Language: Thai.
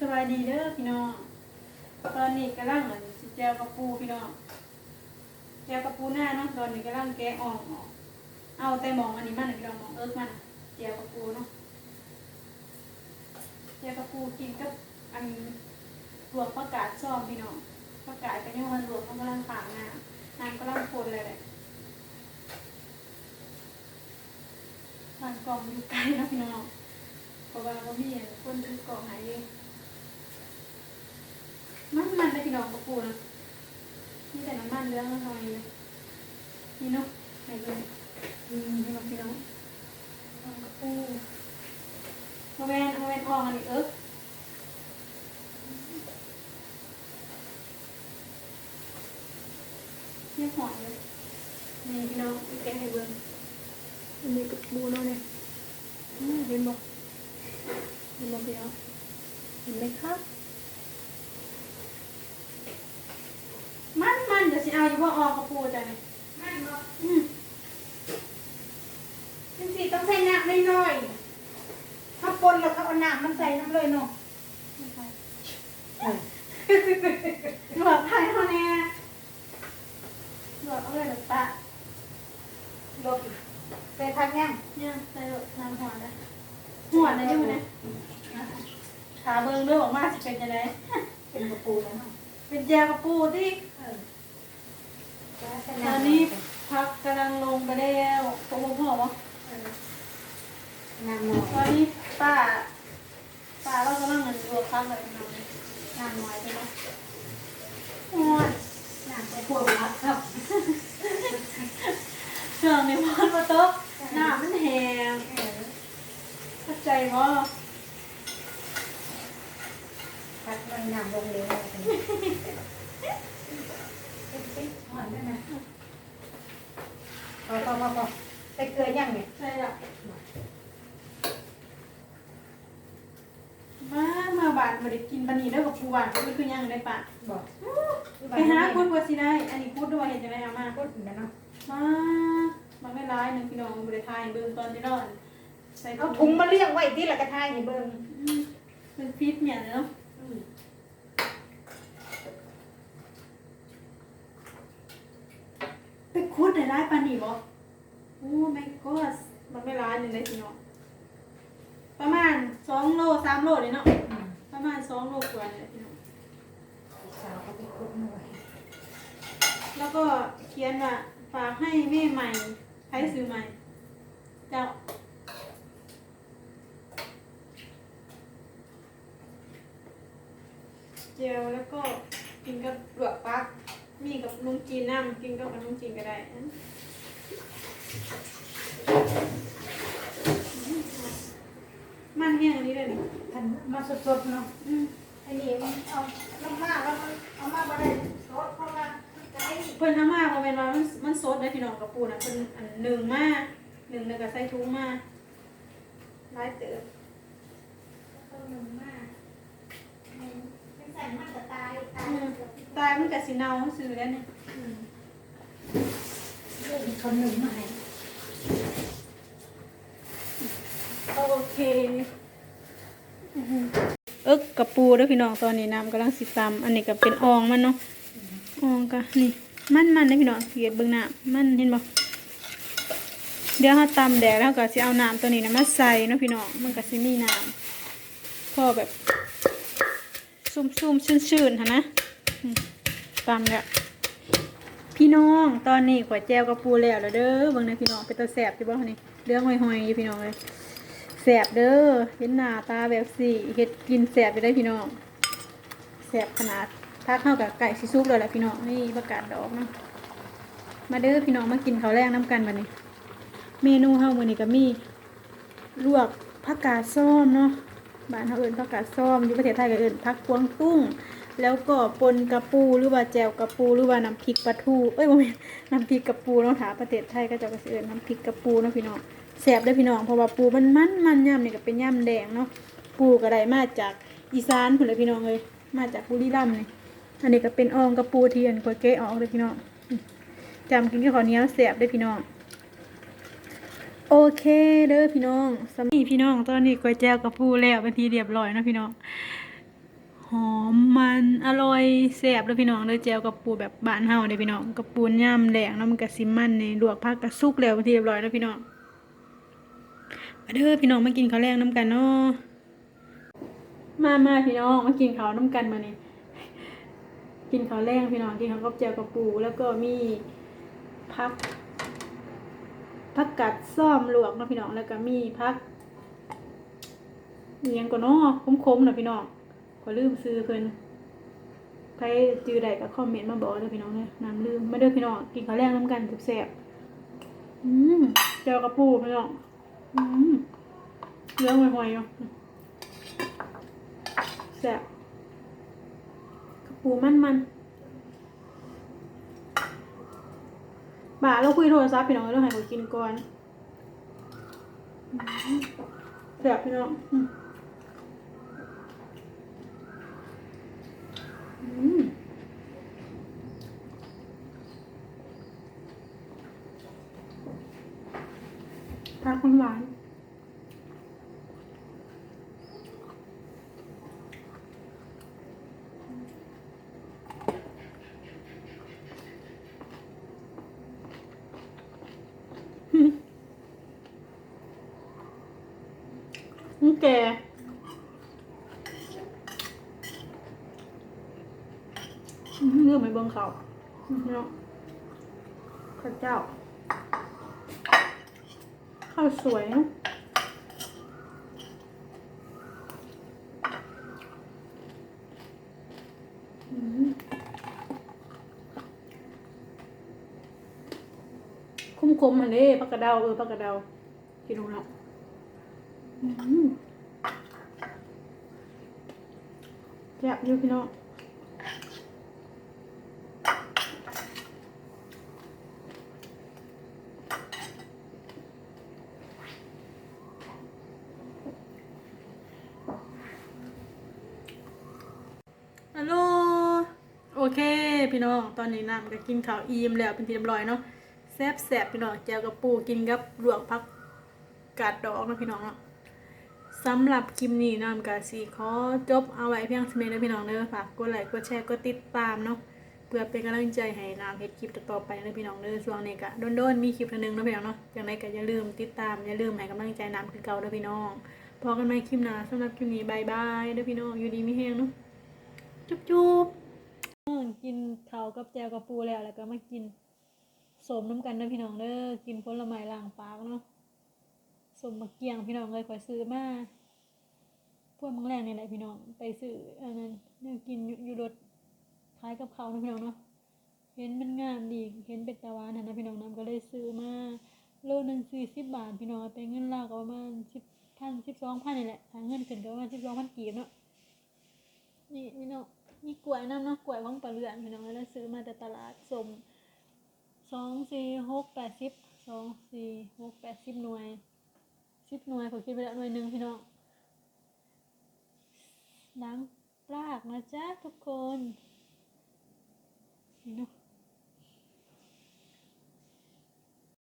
สบายดีเด้อพี่น้องตอนนี้กำลังเหมือนแจวกระปูพี่น้องแจวกระปูหน้าเนาะตอนนี้กำลังแกะอ่องออกเอาแต่มองอันนี้มันน่ะพี่น้องมองเอิร์กมันแจวกระปูเนาะแจวกระปูกินกับอันลวกประกาศซ้อมพี่น้องประกาศกันยังวันลวกเขากำลังขางน้ำน้ำกำลังคนเลยแหละทานกล่องอยู่ไกลนะพี่น้องเพราะว่าเขามีคนถือกล่องใหายเอง มันมันได้พี่น้องกระปูนะนี่แต่น้ำมันเรื่องอะไรเลยนี่เนาะไหนเลยอืมพี่น้องพี่น้องเอากระปูมาแวนมาแวนออกอันนี้เอิ๊กเนี่ยหอนเลยนี่พี่น้องแกให้เบิ้งอันนี้กระปูเนาะเนี่ยอืมเห็นบอกเห็นบอกพี่น้องเห็นไหมครับ มันมันเดี๋ยว สิเอาอยู่ว่าออกกระปูจ้ะเนี่ยมันบอกอืมจังสิต้องใส่น้ำน้อยๆถ้าปนแล้วก็เอาน้ำมันใส่น้ำเลยเนาะไม่ใช่หลวกไทยเขาแน่หลวกเอาเลยหรือปะลดใส่พักยังเนี่ยใส่หลวกน้ำหัวนะหัวนะยังไงนะขาเบิ้งด้วยบอกว่าจะเป็นยังไงเป็นกระปูแล้วเนาะเป็นแจวกระปูที่เออ ตอนนี้พักกำลังลงไปแล้วโอ้โหพ่อวะเออน้ำหน่อยตอนนี้ป้าป้าเรากำลังเงินรวมพักเลยน้องงานน้อยใช่ไหมโอ้ยน้ำใส่พวกละครับเครื่องในมันมาโต๊ะหน้ามันแหงเข้าใจว่า พักมันน้ำลงเลยเป็นเป็นหอนได้ไหมพ อพอพอพอใส่เกลือยังเนี่ยใช่ละมา มาบาดมาได้กินปานีได้กับปูหวานมันคือยังในปากบอกไปหาคุดวัสิได้ อันนี้คุดด้วยเห็นจะได้เอามาพูดถึงแล้วเนาะมามันไม่ร้ายหนึ่งพี่น้องบริทายเบิ่งตอนที่นอนใส่เอาถุงมาเลี้ยงไว้ที่ละกระทายให้เบิ่งอืมเป็นพิษเนี่ยเนาะ อืม ไปคุดได้ร้ายปานนีบ่ โอ้ไม่ก็มันไม่ร้ายหนึ่งเลยพี่น้องประมาณสองโลสามโลเลยเนาะประมาณสองโลกว่าเลยพี่น้องสาวเขาไปคุดหน่อยแล้วก็เขียนว่าฝากให้แม่ใหม่ใช้ซื้อใหม่เจ้าเจลแล้วก็กินกับเปลือกปักมีกับนุ่งจีนน้ำกินกับขนมจีนก็ได้ มันเมี่ยงอันนี้เลยนี่ท่านมาสดๆเนาะอืมอันนี้มันเอาลงมาแล้วมันเอามาบ่ได้สดเพราะว่าไก่เพิ่นเอามาเพราะเป็นว่ามันมันสดได้พี่น้องกับปูนะเพิ่นอันหนึ่งมาหนึ่งแล้วก็ใส่ถุงมาหลายเติบต้นหนึ่งมาเป็นใส่มันจะตายตายอืมตายมันก็สิเน่าซื้อแล้วเนี่ยอืมเรื่องอีกคนหนึ่งมาให้ โอ เอิกกับปูด้วยพี่น้องตอนนี้น้ำกำลังสิตำอันนี้ก็เป็นอองมันเนาะอองก็นี่มันมันได้พี่น้องเกียดเบิ่งน้ำมันเห็นบ่เดี๋ยวเราตำแดดแล้วก็สิเอาน้ำตัวนี้นะมาใส่เนาะพี่น้องมันก็สิมีน้ำพอแบบซุ่มๆชื่นๆหั่นนะตำแล้วพี่น้องตอนนี้ขวดแจวกับปูแล้วแล้วเด้อเบิ่งนพี่น้องเป็นตาแสบอยู่บ่นี่เรื่องหอยๆอยู่พี่น้องเลย แสบเด้อเห็นหน้าตาแบบสี่เฮ็ดกินแสบไปได้พี่น้องแสบขนาดถ้าเข้ากับไก่สิซุกเลยแหละพี่น้องนี่ประกาศดอกเนาะมาเด้อพี่น้องมากินข้าวแรงน้ำกันบัดนี้ เมนูเฮามื้อนี้ก็มีลวกผักกาดส้อมเนาะบ้านเขาเอิญผักกาดส้อมอยู่ประเทศไทยก็เอิญผักพวงตุ้งแล้วก็ปนกระปูหรือว่าแจวกระปูหรือว่าน้ำพริกปลาทูเอ้ยบ่แม่นน้ำพริกกระปูเนาะถาประเทศไทยก็จะก็สิเอิญน้ำพริกกระปูเนาะพี่น้อง แซ่บเด้พี่น้องเพราะว่าปูมันมันมันย่ำนี่ก็เป็นย่ำแดงเนาะปูก็ได้มาจากอีสานพุ่นเลยพี่น้องเลยมาจากบุรีรัมย์นี่อันนี้ก็เป็นอองกระปูเที่อันกวยเกะออกเลยพี่น้องจำกินกับข้าวเหนียวแซ่บเด้พี่น้องโอเคเด้อพี่น้องสำหรับพี่น้องตอนนี้ก๋วยแจ้วกับปูแล้วเป็นทีเรียบร้อยนะพี่น้องหอมมันอร่อยแซ่บเลยพี่น้องเลยแจวกับปูแบบบ้านเฮาเด้พี่น้องกับปูย่ำแดงแล้วมันก็สิมันนี่ลวกผักก็สุกแล้วเป็นทีเรียบร้อยแล้วพี่น้อง เด้อพี่น้องมากินข้าวแรงน้ำกันเนาะมามาพี่น้องมากินข้าวน้ำกันมานี่กินข้าวแรงพี่น้องกินข้าวกับแจวกับปู แล้วก็มีพักพักกัดซ่อมลวกนะพี่น้องแล้วก็มีพักเนียงก็นาะคมๆนะพี่น้องขอลืมซื้อเพิ่นใครจือใดก็คอมเมนต์มาบอกเด้อพี่น้องเนี่ยน้ำลืมไมาเด้อพี่น้องกินข้าวแรงน้ำกันแซ่บๆอืมแจวกับปูพี่น้อง เรื่องห่วๆเนาะแซ่บปูมันมันบ่าเราคุยโทรศัพท์พี่น้องเราให้เขากินก่อนแซ่บพี่น้องอืมอืมผักมันหวาน นี่แกอื้อหือเรื่องไม่เบิ่งเขาเนาะข้าเจ้า ข้าวสวยเนาะอื้อหือคุ้มๆอันนี้ผักกระเดาเออผักกระเดากินลงแล้ว อืม แซ่บอยู่พี่น้องฮัลโหลโอเค พี่น้อง ตอนนี้น้ำก็กินข้าวอิ่มแล้วเป็นที่เรียบร้อยเนาะแซ่บแซ่บพี่น้องแจวกับปูกินกับลวกผักกาดดอกนะพี่น้องเนาะ สำหรับคลิปนี้น้ำกาสีขอจบเอาไว้เพียงเท่านี้นะพี่น้องเด้อฝากกดไลค์กดแชร์กดติดตามเนาะเพื่อเป็นกำลังใจให้น้ำเฮ็ดคลิปต่อไปนะพี่น้องเด้อช่วงนี้ก็โดนๆมีคลิปนึงเนาะพี่น้องเนาะจังไดก็อย่าลืมติดตามอย่าลืมให้กำลังใจน้ำคือเก่าเด้อพี่น้องพอกันใหม่คลิปหน้าสำหรับคลิปนี้บายบายเด้อพี่น้องอยู่ดีมีแฮงเนาะจุ๊บๆกินข้าวกับแจวกับปูแล้วแล้วก็มากินสมน้ำกันเด้อพี่น้องเด้อกินผลไม้ล้างปากเนาะ สมมะเกียงพี่น้องเลยขอยซื้อมาพวกมังแรงนี่แหละพี่น้องไปซื้ออันนั้นเนี่ยกินอยู่รถคล้ายกับเขานะพี่น้องเนาะเห็นมันงามดีเห็นเป็นตะวันนะพี่น้องน้ำก็เลยซื้อมาโลนึงสี่สิบบาทพี่น้องเป็นเงินลาวก็ประมาณสิบพันสิบสองพันนี่แหละทาเงินขึ้นก็ประมาณสิบสองพันกีบเนาะนี่พี่น้องมีกล้วยน้ำเนาะกล้วยของปลาเลือนพี่น้องแล้วซื้อมาแต่ตลาดสมสองสี่หกแปดสิบสองสี่หกแปดสิบหน่วย สิบหน่วยผมคิดไปแล้วหน่วยหนึ่งพี่น้องล้างปลากนะจ๊ะทุกคนนี่เนาะ